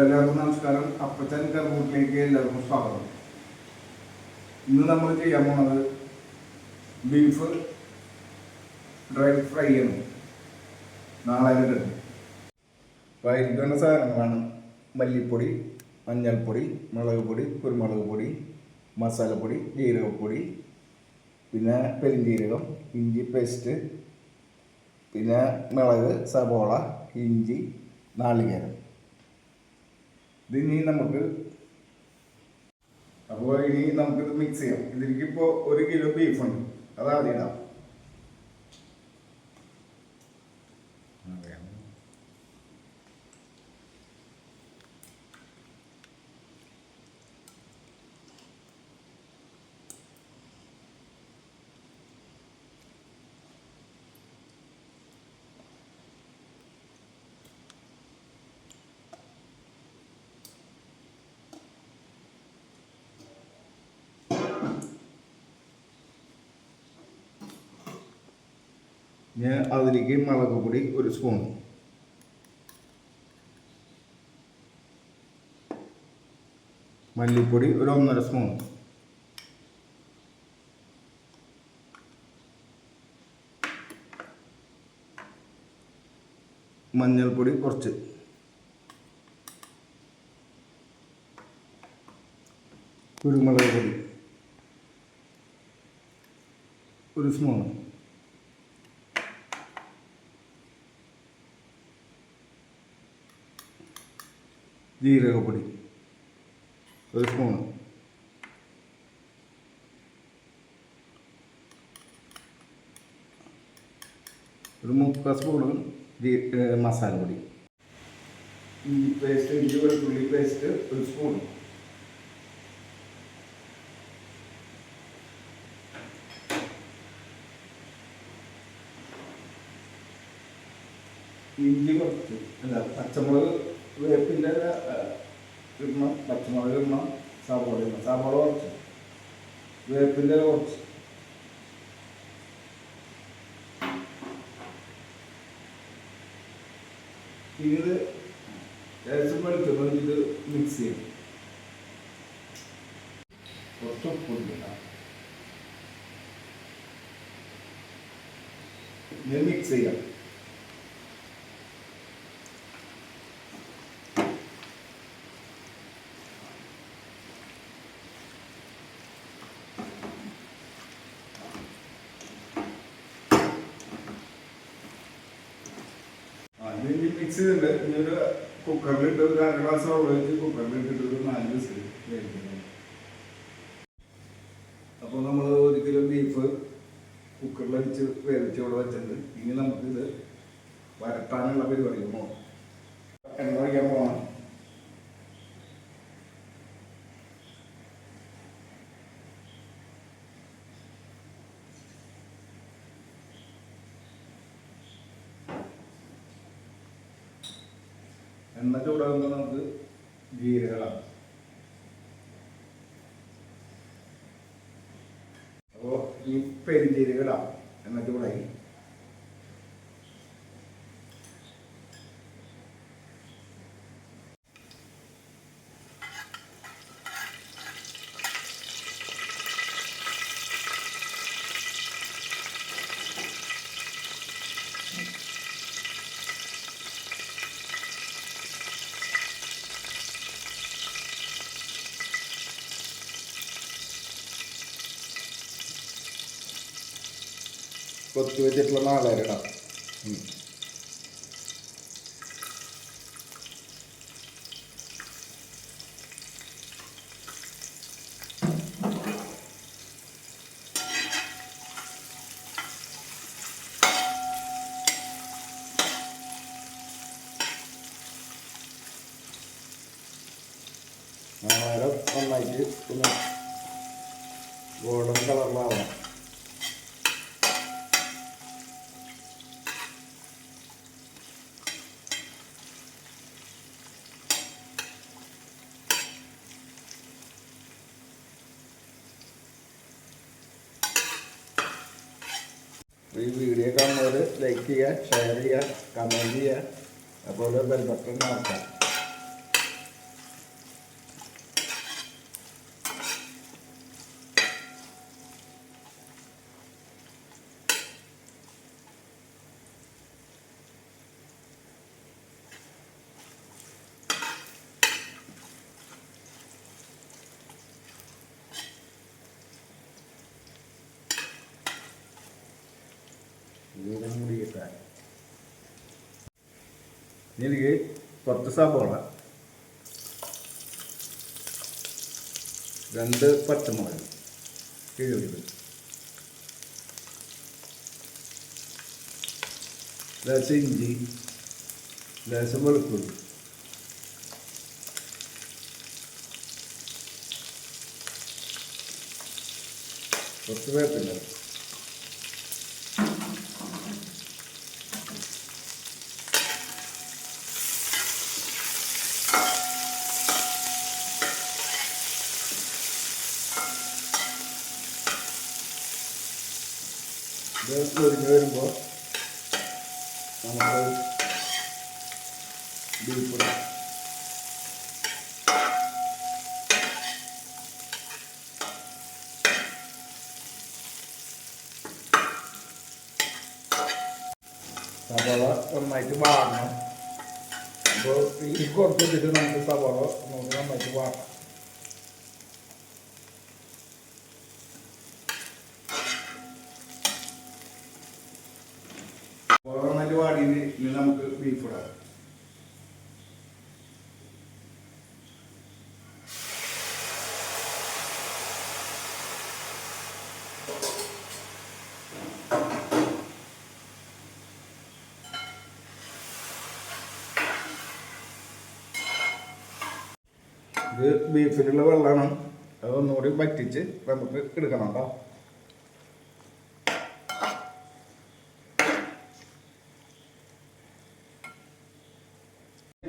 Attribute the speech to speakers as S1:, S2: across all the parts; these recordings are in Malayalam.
S1: എല്ലാവർക്കും നമസ്കാരം. അപ്പച്ചൻ കർമ്മൂട്ടിലേക്ക് എല്ലാവർക്കും സ്വാഗതം. ഇന്ന് നമ്മൾ ചെയ്യാൻ പോണത് ബീഫ് ഡ്രൈ ഫ്രൈ ആണ്. നാളെ കിട്ടും സാധനങ്ങളാണ് മല്ലിപ്പൊടി മഞ്ഞൾപ്പൊടി മുളക് പൊടി കുരുമുളക് പൊടി മസാലപ്പൊടി ജീരകപ്പൊടി പിന്നെ പെരിഞ്ജീരകം ഇഞ്ചി പേസ്റ്റ് പിന്നെ മുളക് സവോള ഇഞ്ചി നാളികേരം. ഇതിനി നമുക്ക് അപ്പോൾ ഇനി നമുക്കിത് മിക്സ് ചെയ്യാം. ഇതിലേക്ക് ഇപ്പോ ഒരു കിലോ ബീഫ് ഉണ്ട്. അതാദ്യം ഇടാം. ഞാൻ അതിലേക്ക് മുളക് പൊടി ഒരു സ്പൂൺ മല്ലിപ്പൊടി ഒരു ഒന്നര സ്പൂൺ മഞ്ഞൾപ്പൊടി കുറച്ച്. കുരുമുളക് പൊടി. ഒരു സ്പൂൺ ജീരകപ്പൊടി. ഒരു സ്പൂൺ ഒരു മുക്കാൽ സ്പൂണ് ജീ പൊടി ഇഞ്ചി പേസ്റ്റ് ഇഞ്ചി വെളുത്തുള്ളി പേസ്റ്റ് ഒരു സ്പൂൺ ഇഞ്ചി കുറച്ച് അല്ല പച്ചമുളക് വേപ്പിന്റെ ഇടണം പച്ചമുളക് ഇടണം സവോള ഇടണം. സവോള കുറച്ച്. വേപ്പിന്റെ കുറച്ച്. ഇനി ഇത് മിക്സ് ചെയ്യണം കുറച്ച് ഉപ്പ് ഇടണം ഇത് മിക്സ് ചെയ്യാം. ഇനി മിക്സ് ഒരു കുക്കറിലിട്ട് ഒരു അര ഗ്ലാസ് വെള്ളം വേവിക്കണം. അപ്പോൾ നമ്മൾ ഒരു കിലോ ബീഫ് കുക്കറിലടിച്ച് വേവിച്ച് ഇവിടെ വെച്ചിട്ടുണ്ട്. ഇനി നമുക്കിത് വരട്ടാനുള്ള പരിപാടി എണ്ണ ഒഴിക്കാൻ പോകണം എണ്ണ ചൂടാകുമ്പോൾ നമുക്ക് ജീരകളാണ് അപ്പോൾ ഈ പെരിഞ്ജീരകളാണ് എണ്ണ ചൂടായി കൊത്തി വെച്ചിട്ടുള്ള നാളേരിടാം നാളേരം നന്നായിട്ട് ഒന്ന് ഗോൾഡൻ കളറിലാവണം ഈ വീഡിയോ കാണുന്നവർ ലൈക്ക് ചെയ്യുക ഷെയർ ചെയ്യുക കമന്റ് ചെയ്യുക അതുപോലെ ബെൽ ബട്ടൺ നടത്താം ഇനി ഇതിലേക്ക് കുറച്ച് സബോള രണ്ട് പച്ചമുളക് കിഴിവിടും ലേശം ഇഞ്ചി ലേശം വെളുത്തുള്ളി കുറച്ച് വേപ്പില്ല ഇത് പൊരിഞ്ഞ് വരുമ്പോൾ നമുക്ക് ബീഫ് ഇടാം സവാള നന്നായിട്ട് വാടണം അപ്പോൾ ഈ കുറച്ചിട്ട് നമുക്ക് സവാള നമുക്ക് നന്നായിട്ട് വാടണം സവാള നന്നായിട്ട് ഇനി നമുക്ക് ബീഫ് ഇടാം. ഇത് ബീഫിലുള്ള വെള്ളമാണ്. അതൊന്നുകൂടി വറ്റിച്ച് നമുക്ക് എടുക്കണം കേട്ടോ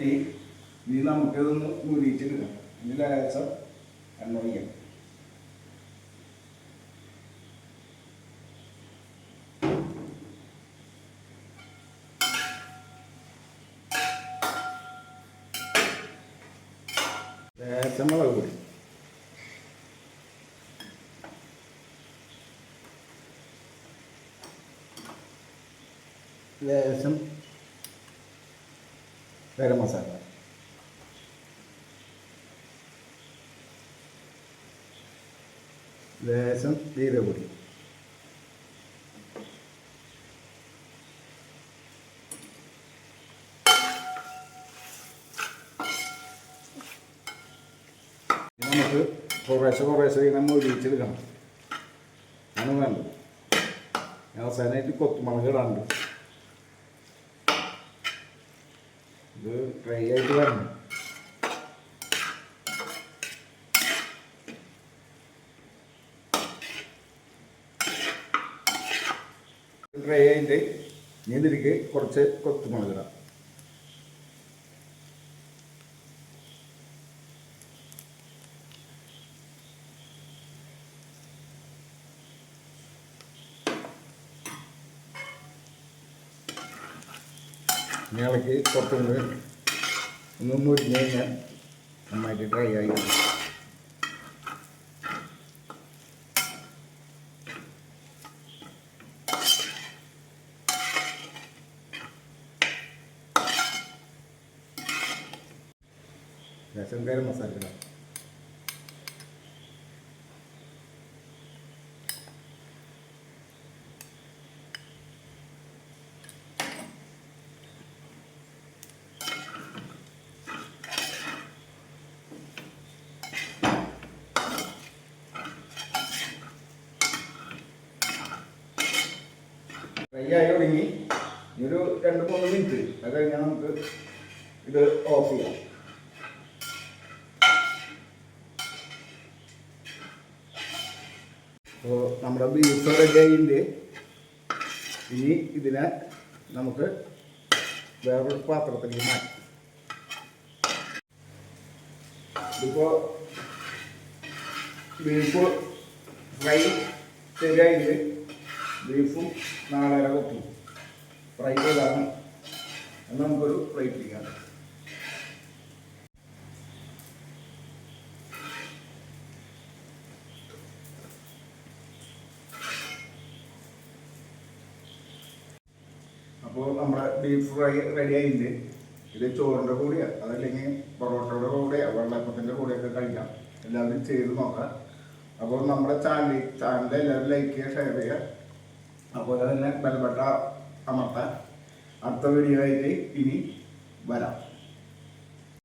S1: ഇനി നമുക്കിതൊന്ന് മുരിച്ചെടുക്കാം ഇനി ലേശം എണ്ണ ഒഴിക്കാം. ലേശം ലേശം ഗരം മസാല ലേശം ജീരകപ്പൊടി നമുക്ക് കുറേശ്ശെ കുറേശ്ശെ ഇങ്ങനെ മൊഴിച്ചെടുക്കണം ആണ് വേണ്ടത്. അവസാനമായിട്ട് കൊത്തുമുളക് ഇത് ഡ്രൈ ആയിട്ട് വരണം. ഡ്രൈ ആയിട്ട് നീന്തിരിക്ക് കുറച്ച് കൊത്തുമുളക് ഇളക്കി കുറച്ചും കൂടി ഒന്ന് മുരിഞ്ഞ് കഴിഞ്ഞാൽ നന്നായിട്ട് ഡ്രൈ ആയി. രസം ഗരം മസാല ഫ്രൈ ആയി തുടങ്ങി. ഇനി ഒരു രണ്ട് മൂന്ന് മിനിറ്റ് അത് കഴിഞ്ഞാൽ നമുക്ക് ഇത് ഓഫ് ചെയ്യാം. അപ്പോൾ നമ്മുടെ ബീഫ് റെഡി ആയിട്ടുണ്ട്. ഇനി ഇതിനെ നമുക്ക് വേറൊരു പാത്രത്തിലേക്ക് മാറ്റി. ഇതിപ്പോൾ ബീഫ് ഫ്രൈ ശരിയായിട്ട് ബീഫും നാളെ കൊത്തും ഫ്രൈ ചെയ്താണ്. എന്ന് നമുക്കൊരു പ്ലേറ്റ് ചെയ്യാം അപ്പോൾ നമ്മുടെ ബീഫ് ഫ്രൈ റെഡി ആയിട്ടുണ്ട്. ഇത് ചോറിന്റെ കൂടെയാണ് അതല്ലെങ്കിൽ പൊറോട്ടയുടെ കൂടെയാണ് വെള്ളപ്പത്തിന്റെ കൂടെയൊക്കെ കഴിക്കാം. എല്ലാവരും ചെയ്ത് നോക്കാം. അപ്പോൾ നമ്മുടെ ചാനൽ ചാനൽ എല്ലാവരും ലൈക്ക് ചെയ്യുക ഷെയർ ചെയ്യുക. അതുപോലെ തന്നെ ബലപ്പെട്ട അമർത്താൻ. അടുത്ത വീഡിയോ ആയിട്ട് ഇനി വരാം.